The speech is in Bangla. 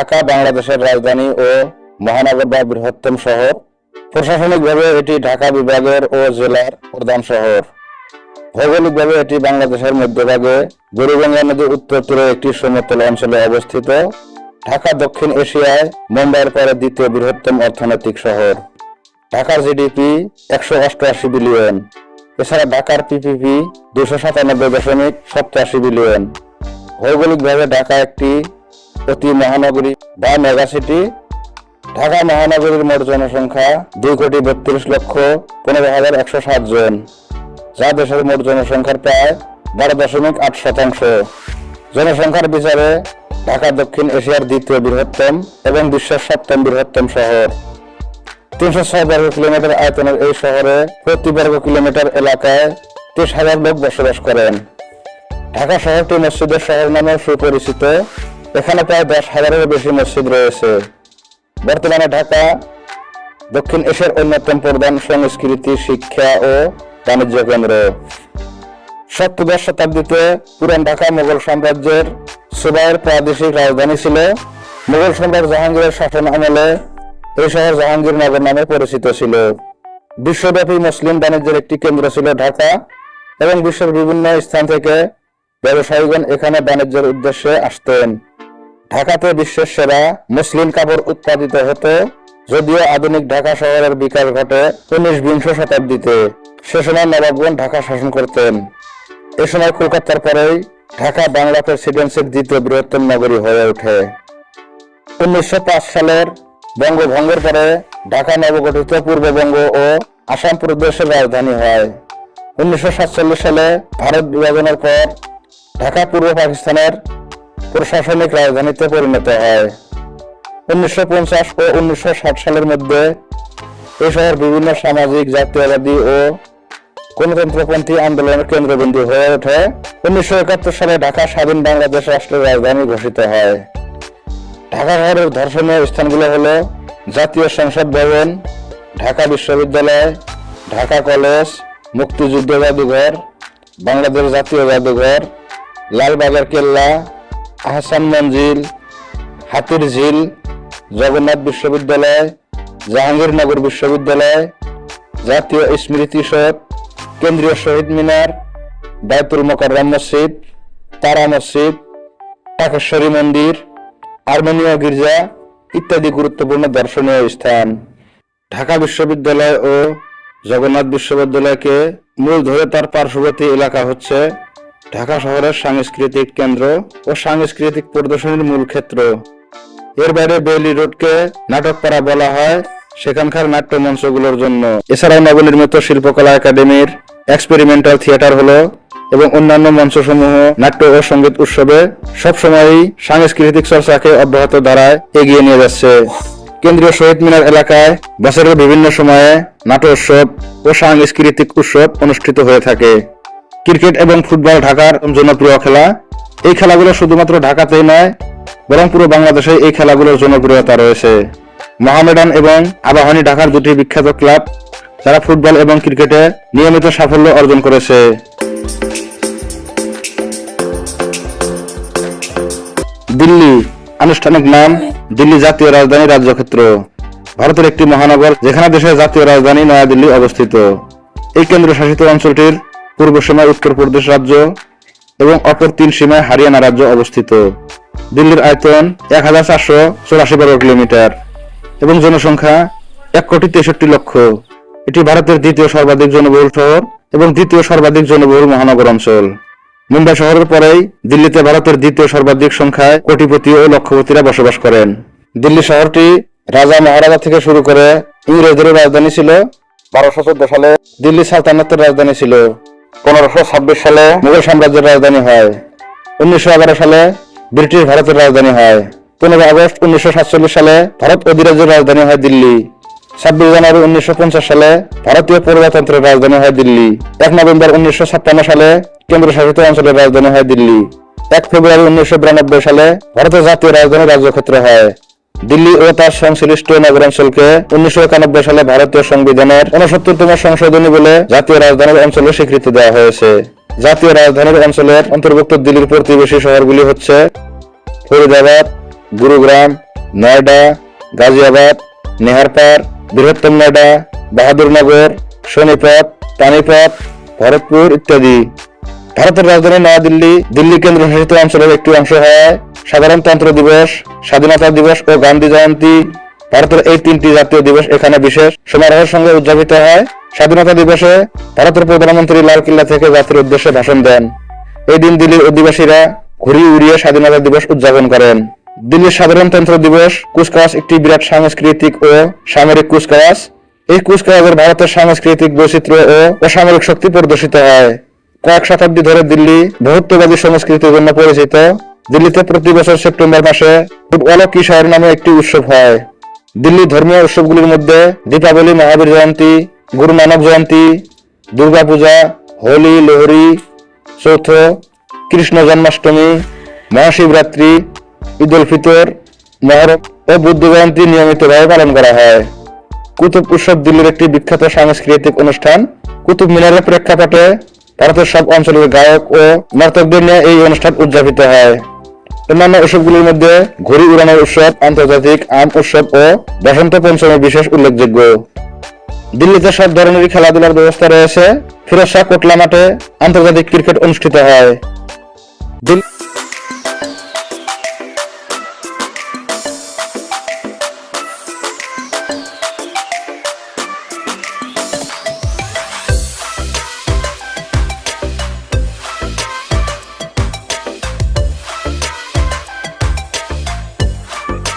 ঢাকা, বাংলাদেশের রাজধানী ও মহানগর বা বৃহত্তম শহর। প্রশাসনিকভাবে এটি ঢাকা বিভাগের ও জেলার প্রধান শহর। ভৌগোলিকভাবে এটি বাংলাদেশের মধ্যভাগে বুড়িগঙ্গা নদীর উত্তর তীরে একটি সমতল অঞ্চলে অবস্থিত। ঢাকা, দক্ষিণ এশিয়ায় মুম্বাইয়ের পরে দ্বিতীয় বৃহত্তম অর্থনৈতিক শহর। ঢাকার জিডিপি একশো অষ্টআশি বিলিয়ন। এছাড়া ঢাকার পিপিপি দুশো সাতানব্বই দশমিক সপ্তাশি বিলিয়ন। ভৌগোলিকভাবে ঢাকা একটি অতি মহানগরী বা মেগাসিটি ঢাকা মহানগরীর মোট জনসংখ্যা দুই কোটি বত্রিশ লক্ষ পনেরো হাজার একশো সাত জন, যা দেশের মোট জনসংখ্যার প্রায় বারো দশমিক আট শতাংশ। জনসংখ্যার বিচারে ঢাকা দক্ষিণ এশিয়ার দ্বিতীয় বৃহত্তম এবং বিশ্বের সপ্তম বৃহত্তম শহর। তিনশো ছয় বর্গ কিলোমিটার আয়তনের এই শহরে প্রতি বর্গ কিলোমিটার এলাকায় ত্রিশ হাজার লোক বসবাস করেন। ঢাকা শহরটি মসজিদের শহর নামে সুপরিচিত। এখানে প্রায় দশ হাজারেরও বেশি মসজিদ রয়েছে। বর্তমানে ঢাকা, দক্ষিণ এশিয়ার অন্যতম প্রধান সংস্কৃতি, শিক্ষা ও বাণিজ্য কেন্দ্র। সপ্তদশ শতাব্দীতে পুরান ঢাকা মোগল সাম্রাজ্যের সুবাইয়ের প্রাদেশিক রাজধানী ছিল। মোগল সম্রাট জাহাঙ্গীরের শাসন আমলে এই শহর জাহাঙ্গীরনগর নামে পরিচিত ছিল। বিশ্বব্যাপী মুসলিম বাণিজ্যের একটি কেন্দ্র ছিল ঢাকা এবং বিশ্বের বিভিন্ন স্থান থেকে ব্যবসায়ীগণ এখানে বাণিজ্যের উদ্দেশ্যে আসতেন। ঢাকাতে বিশ্বের সেরা মুসলিম কাপড় উৎপাদিত হতো, যদিও আধুনিক ঢাকা শহরের বিকাশ ঘটে উনিশ বিংশ শতাব্দীতে। সে সময় নবাবগণ ঢাকা শাসন করতেন। এ সময় কলকাতার পরেই ঢাকা বাংলা প্রেসিডেন্সির দ্বিতীয় বৃহত্তম নগরী হয়ে ওঠে। উনিশশো পাঁচ সালের বঙ্গভঙ্গের পরে ঢাকা নবগঠিত পূর্ববঙ্গ ও আসাম প্রদেশের রাজধানী হয়। উনিশশো সাতচল্লিশ সালে ভারত বিভাজনের পর ঢাকা পূর্ব পাকিস্তানের প্রশাসনিক রাজধানীতে পরিণত হয়। উনিশশো ও উনিশশো সালের মধ্যে এই শহর বিভিন্ন সামাজিক, জাতীয়বাদী ও গণতন্ত্রপন্থী আন্দোলনের কেন্দ্রবিন্দু হয়ে ওঠে। উনিশশো একাত্তর সালে ঢাকা স্বাধীন বাংলাদেশ রাষ্ট্রের রাজধানী ঘোষিত হয়। ঢাকা শহরের দর্শনীয় স্থানগুলো হলো জাতীয় সংসদ ভবন, ঢাকা বিশ্ববিদ্যালয়, ঢাকা কলেজ, মুক্তিযুদ্ধ জাদুঘর, বাংলাদেশ জাতীয় জাদুঘর, লালবাজার কেল্লা আহসান মঞ্জিল, হাতির ঝিল, জগন্নাথ বিশ্ববিদ্যালয়, জাহাঙ্গীরনগর বিশ্ববিদ্যালয়, জাতীয় স্মৃতি সৌধ কেন্দ্রীয় শহীদ মিনার বায়তুল মোকাররম মসজিদ, তারা মসজিদ টাকেশ্বরী মন্দির, আর্মেনীয় গির্জা ইত্যাদি গুরুত্বপূর্ণ দর্শনীয় স্থান। ঢাকা বিশ্ববিদ্যালয় ও জগন্নাথ বিশ্ববিদ্যালয়কে মূল ধরে তার পার্শ্ববর্তী এলাকা হচ্ছে ঢাকা শহরের সাংস্কৃতিক কেন্দ্র ও সাংস্কৃতিক প্রদর্শনীর মূল ক্ষেত্র। এর বাইরে বেইলি রোডকে নাটকপাড়া বলা হয় সেখানকার নাট্য মঞ্চগুলোর জন্য। এছাড়াও নবনির্মিত শিল্পকলা একাডেমির এক্সপেরিমেন্টাল থিয়েটার হলো এবং অন্যান্য মঞ্চসমূহ নাট্য ও সংগীত উৎসবে সবসময়ই সাংস্কৃতিক চর্চাকে অব্যাহত দ্বারায় এগিয়ে নিয়ে যাচ্ছে। কেন্দ্রীয় শহীদ মিনার এলাকায় বছরের বিভিন্ন সময়ে নাট্য উৎসব ও সাংস্কৃতিক উৎসব অনুষ্ঠিত হয়ে থাকে। ক্রিকেট এবং ফুটবল ঢাকার জনপ্রিয় খেলা। এই খেলাগুলো শুধুমাত্র ঢাকাতেই নয়, বরং পুরো বাংলাদেশে এই খেলাগুলোর জনপ্রিয়তা রয়েছে। মোহামেডান এবং আবাহনী ঢাকার দুটি বিখ্যাত ক্লাব, যারা ফুটবল এবং ক্রিকেটে নিয়মিত সাফল্য অর্জন করেছে। দিল্লি, আনুষ্ঠানিক নাম দিল্লি জাতীয় রাজধানী রাজ্যক্ষেত্র। ভারতের একটি মহানগর, যেখানে দেশের জাতীয় রাজধানী নয়াদিল্লি অবস্থিত। এই কেন্দ্রশাসিত অঞ্চলটির পূর্ব সীমায় উত্তরপ্রদেশ রাজ্য এবং অপর তিন সীমায় হারিয়ানা রাজ্য অবস্থিত। দিল্লির আয়তন এক হাজার চারশো চৌরাশি বর্গ কিলোমিটার এবং জনসংখ্যা এক কোটি তেষট্টি লক্ষ। এটি ভারতের দ্বিতীয় সর্বাধিক জনবহুল শহর এবং দ্বিতীয় সর্বাধিক জনবহুল মহানগর অঞ্চল। মুম্বাই শহরের পরেই দিল্লিতে ভারতের দ্বিতীয় সর্বাধিক সংখ্যায় কোটিপতি ও লক্ষপতিরা বসবাস করেন। দিল্লি শহরটি রাজা মহারাজা থেকে শুরু করে ইংরেজদের রাজধানী ছিল। বারোশো চোদ্দ সালে দিল্লি সালতানাতের রাজধানী ছিল। পনেরোশো ছাব্বিশ সালে মুঘল সাম্রাজ্যের রাজধানী হয়। উনিশশো এগারো সালে ব্রিটিশ ভারতের রাজধানী হয়। পনেরো আগস্ট উনিশশো সাতচল্লিশ সালে ভারত অধিরাজ্যের রাজধানী হয় দিল্লি। ছাব্বিশ জানুয়ারি উনিশশো পঞ্চাশ সালে ভারতীয় প্রজাতন্ত্রের রাজধানী হয় দিল্লি। এক নভেম্বর উনিশশো ছাপ্পান্ন সালে কেন্দ্রশাসিত অঞ্চলের রাজধানী হয় দিল্লি। এক ফেব্রুয়ারি উনিশশো বিরানব্বই সালে ভারতের জাতীয় রাজধানী রাজ্যক্ষেত্র হয়। দিল্লি ও তার সংশ্লিষ্ট নগরাঞ্চলকে উনিশশো একানব্বই সালে ভারতীয় সংবিধানের উনসত্তরতম সংশোধনী বলে জাতীয় রাজধানীর অঞ্চলে স্বীকৃতি দেওয়া হয়েছে। জাতীয় রাজধানীর অঞ্চলের অন্তর্ভুক্ত দিল্লির প্রতিবেশী শহরগুলি হচ্ছে ফরিদাবাদ, গুরুগ্রাম, নয়ডা, গাজিয়াবাদ নেহারপার বৃহত্তম নয়ডা, বাহাদুরনগর সোনিপত পানিপথ, ভরতপুর ইত্যাদি। ভারতের রাজধানী নয়াদিল্লি, দিল্লি কেন্দ্র শাসিত অঞ্চলের একটি অংশ হয় সাধারণতন্ত্র দিবস, স্বাধীনতা দিবস ও গান্ধী জয়ন্তী ভারতের এই তিনটি জাতীয় দিবস এখানে বিশেষ সমারোহের সঙ্গে উদযাপিত হয়। স্বাধীনতা দিবসে ভারতের প্রধানমন্ত্রী লালকিল্লা থেকে জাতির উদ্দেশ্যে ভাষণ দেন। এই দিন দিল্লির অধিবাসীরা ঘুরি উড়িয়ে স্বাধীনতা দিবস উদযাপন করেন। দিল্লির সাধারণতন্ত্র দিবস কুচকাওয়াজ একটি বিরাট সাংস্কৃতিক ও সামরিক কুচকাওয়াজ। এই কুচকাওয়াজের ভারতের সাংস্কৃতিক বৈচিত্র্য ও অসামরিক শক্তি প্রদর্শিত হয়। কয়েক শতাব্দী ধরে দিল্লি বহুত্ববাদী সংস্কৃতির জন্য পরিচিত। দিল্লিতে প্রতি বছর সেপ্টেম্বর মাসে খুব অলৌকিক শহর নামে একটি উৎসব হয়। দিল্লি ধর্মীয় উৎসবগুলির মধ্যে দীপাবলি, মহাবীর জয়ন্তী, গুরু নানক জয়ন্তী, দুর্গাপূজা, হোলি, লোহরি, চৌথ কৃষ্ণ জন্মাষ্টমী, মহাশিবরাত্রি, ঈদ উল ফিতর, মহরম ও বুদ্ধ জয়ন্তী নিয়মিতভাবে পালন করা হয়। কুতুব উৎসব দিল্লির একটি বিখ্যাত সাংস্কৃতিক অনুষ্ঠান। কুতুব মিনারের প্রেক্ষাপটে ভারতের সব অঞ্চলের গায়ক ও নর্তকদের নিয়ে এই অনুষ্ঠান উদযাপিত হয়। অন্যান্য উৎসবগুলির মধ্যে ঘড়ি উড়ানোর উৎসব, আন্তর্জাতিক আম উৎসব ও বসন্ত পঞ্চমী বিশেষ উল্লেখযোগ্য। দিল্লিতে সব ধরনের খেলাধুলার ব্যবস্থা রয়েছে। ফিরোজ শাহ কোটলা মাঠে আন্তর্জাতিক ক্রিকেট অনুষ্ঠিত হয়।